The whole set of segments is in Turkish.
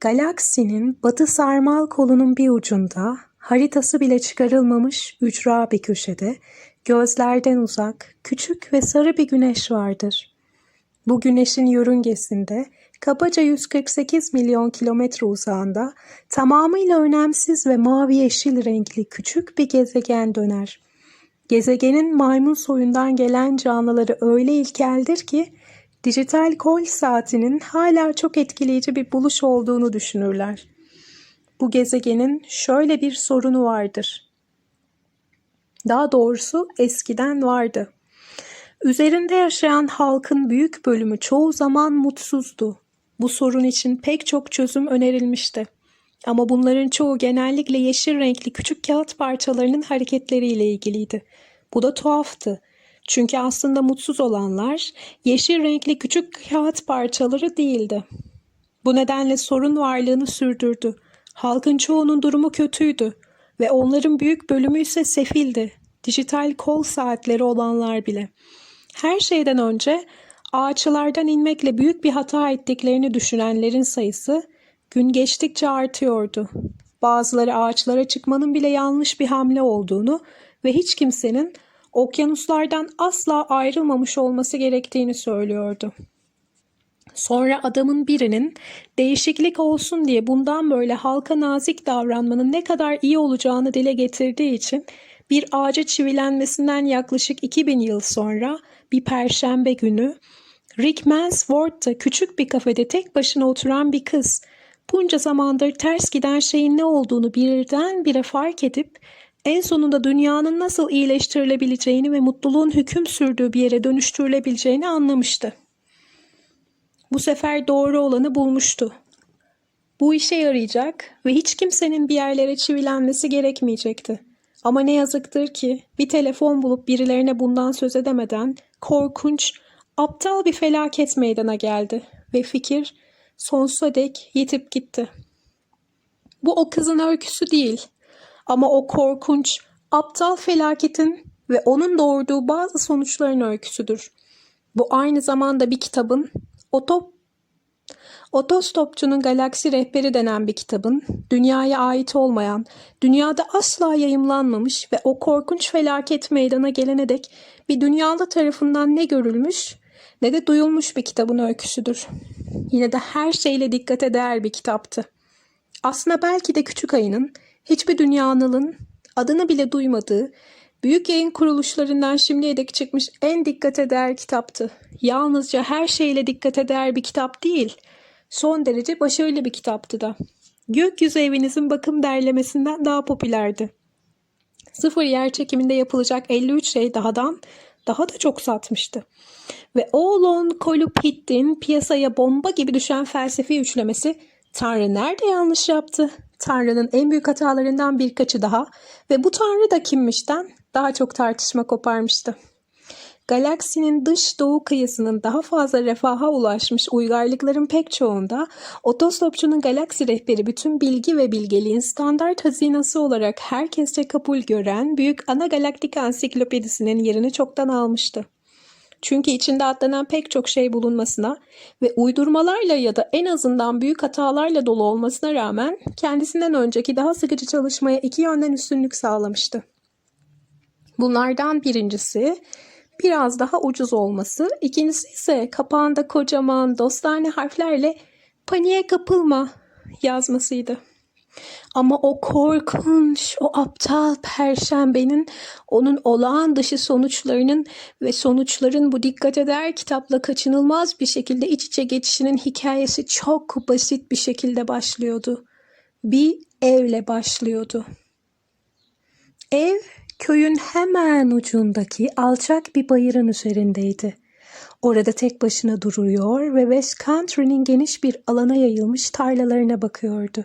Galaksinin batı sarmal kolunun bir ucunda, haritası bile çıkarılmamış ücra bir köşede, gözlerden uzak, küçük ve sarı bir güneş vardır. Bu güneşin yörüngesinde, kabaca 148 milyon kilometre uzağında, tamamıyla önemsiz ve mavi yeşil renkli küçük bir gezegen döner. Gezegenin maymun soyundan gelen canlıları öyle ilkeldir ki, dijital kol saatinin hala çok etkileyici bir buluş olduğunu düşünürler. Bu gezegenin şöyle bir sorunu vardır. Daha doğrusu eskiden vardı. Üzerinde yaşayan halkın büyük bölümü çoğu zaman mutsuzdu. Bu sorun için pek çok çözüm önerilmişti. Ama bunların çoğu genellikle yeşil renkli küçük kağıt parçalarının hareketleriyle ilgiliydi. Bu da tuhaftı. Çünkü aslında mutsuz olanlar yeşil renkli küçük kağıt parçaları değildi. Bu nedenle sorun varlığını sürdürdü. Halkın çoğunun durumu kötüydü ve onların büyük bölümü ise sefildi. Dijital kol saatleri olanlar bile. Her şeyden önce ağaçlardan inmekle büyük bir hata ettiklerini düşünenlerin sayısı gün geçtikçe artıyordu. Bazıları ağaçlara çıkmanın bile yanlış bir hamle olduğunu ve hiç kimsenin okyanuslardan asla ayrılmamış olması gerektiğini söylüyordu. Sonra adamın birinin değişiklik olsun diye bundan böyle halka nazik davranmanın ne kadar iyi olacağını dile getirdiği için bir ağaca çivilenmesinden yaklaşık 2000 yıl sonra bir perşembe günü Rick Mansworth'ta küçük bir kafede tek başına oturan bir kız bunca zamandır ters giden şeyin ne olduğunu birdenbire fark edip en sonunda dünyanın nasıl iyileştirilebileceğini ve mutluluğun hüküm sürdüğü bir yere dönüştürülebileceğini anlamıştı. Bu sefer doğru olanı bulmuştu. Bu işe yarayacak ve hiç kimsenin bir yerlere çivilenmesi gerekmeyecekti. Ama ne yazıktır ki bir telefon bulup birilerine bundan söz edemeden korkunç, aptal bir felaket meydana geldi ve fikir sonsuza dek yitip gitti. Bu o kızın öyküsü değil ama o korkunç, aptal felaketin ve onun doğurduğu bazı sonuçların öyküsüdür. Bu aynı zamanda bir kitabın, otop Otostopçunun Galaksi Rehberi denen bir kitabın, dünyaya ait olmayan, dünyada asla yayımlanmamış ve o korkunç felaket meydana gelene dek bir dünyalı tarafından ne görülmüş ne de duyulmuş bir kitabın öyküsüdür. Yine de her şeyle dikkate değer bir kitaptı. Aslında belki de Küçük Ayı'nın hiçbir dünyanılın adını bile duymadığı, büyük yayın kuruluşlarından şimdiye dek çıkmış en dikkate değer kitaptı. Yalnızca her şeyle dikkate değer bir kitap değil, son derece başarılı bir kitaptı da. Gökyüzü evinizin bakım derlemesinden daha popülerdi. Sıfır yer çekiminde yapılacak 53 şey dahadan daha da çok satmıştı. Ve Oğlon Kolupit'in piyasaya bomba gibi düşen felsefi üçlemesi Tanrı nerede yanlış yaptı? Tanrı'nın en büyük hatalarından birkaçı daha ve bu Tanrı da kimmişten daha çok tartışma koparmıştı. Galaksinin dış doğu kıyısının daha fazla refaha ulaşmış uygarlıkların pek çoğunda otostopçunun galaksi rehberi bütün bilgi ve bilgeliğin standart hazinası olarak herkesçe kabul gören büyük ana galaktik ansiklopedisinin yerini çoktan almıştı. Çünkü içinde atlanan pek çok şey bulunmasına ve uydurmalarla ya da en azından büyük hatalarla dolu olmasına rağmen kendisinden önceki daha sıkıcı çalışmaya iki yönden üstünlük sağlamıştı. Bunlardan birincisi biraz daha ucuz olması, ikincisi ise kapağında kocaman dostane harflerle paniğe kapılma yazmasıydı. Ama o korkunç, o aptal perşembenin onun olağan dışı sonuçlarının ve sonuçların bu dikkat eder kitapla kaçınılmaz bir şekilde iç içe geçişinin hikayesi çok basit bir şekilde başlıyordu. Bir evle başlıyordu. Ev köyün hemen ucundaki alçak bir bayırın üzerindeydi. Orada tek başına duruyor ve West Country'nin geniş bir alana yayılmış tarlalarına bakıyordu.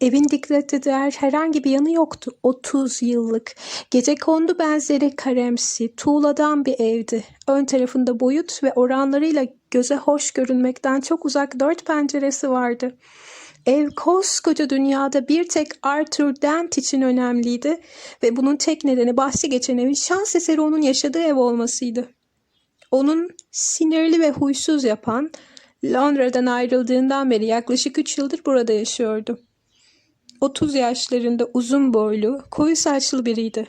Evin dikkat eder herhangi bir yanı yoktu. 30 yıllık, gece kondu benzeri karemsi, tuğladan bir evdi. Ön tarafında boyut ve oranlarıyla göze hoş görünmekten çok uzak dört penceresi vardı. Ev koskoca dünyada bir tek Arthur Dent için önemliydi ve bunun tek nedeni bahsi geçen evin şans eseri onun yaşadığı ev olmasıydı. Onun sinirli ve huysuz yapan, Londra'dan ayrıldığından beri yaklaşık 3 yıldır burada yaşıyordu. 30 yaşlarında uzun boylu, koyu saçlı biriydi.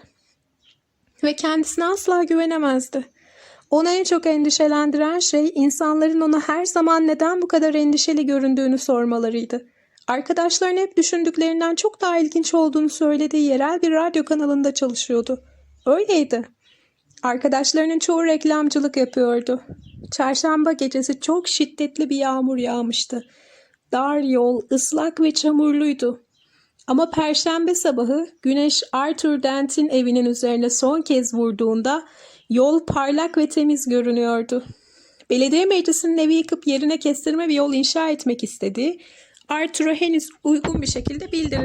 Ve kendisine asla güvenemezdi. Onu en çok endişelendiren şey insanların ona her zaman neden bu kadar endişeli göründüğünü sormalarıydı. Arkadaşların hep düşündüklerinden çok daha ilginç olduğunu söylediği yerel bir radyo kanalında çalışıyordu. Öyleydi. Arkadaşlarının çoğu reklamcılık yapıyordu. Çarşamba gecesi çok şiddetli bir yağmur yağmıştı. Dar yol, ıslak ve çamurluydu. Ama perşembe sabahı güneş Arthur Dent'in evinin üzerine son kez vurduğunda yol parlak ve temiz görünüyordu. Belediye meclisinin evi yıkıp yerine kestirme bir yol inşa etmek istediği Arthur'a henüz uygun bir şekilde bildirilmişti.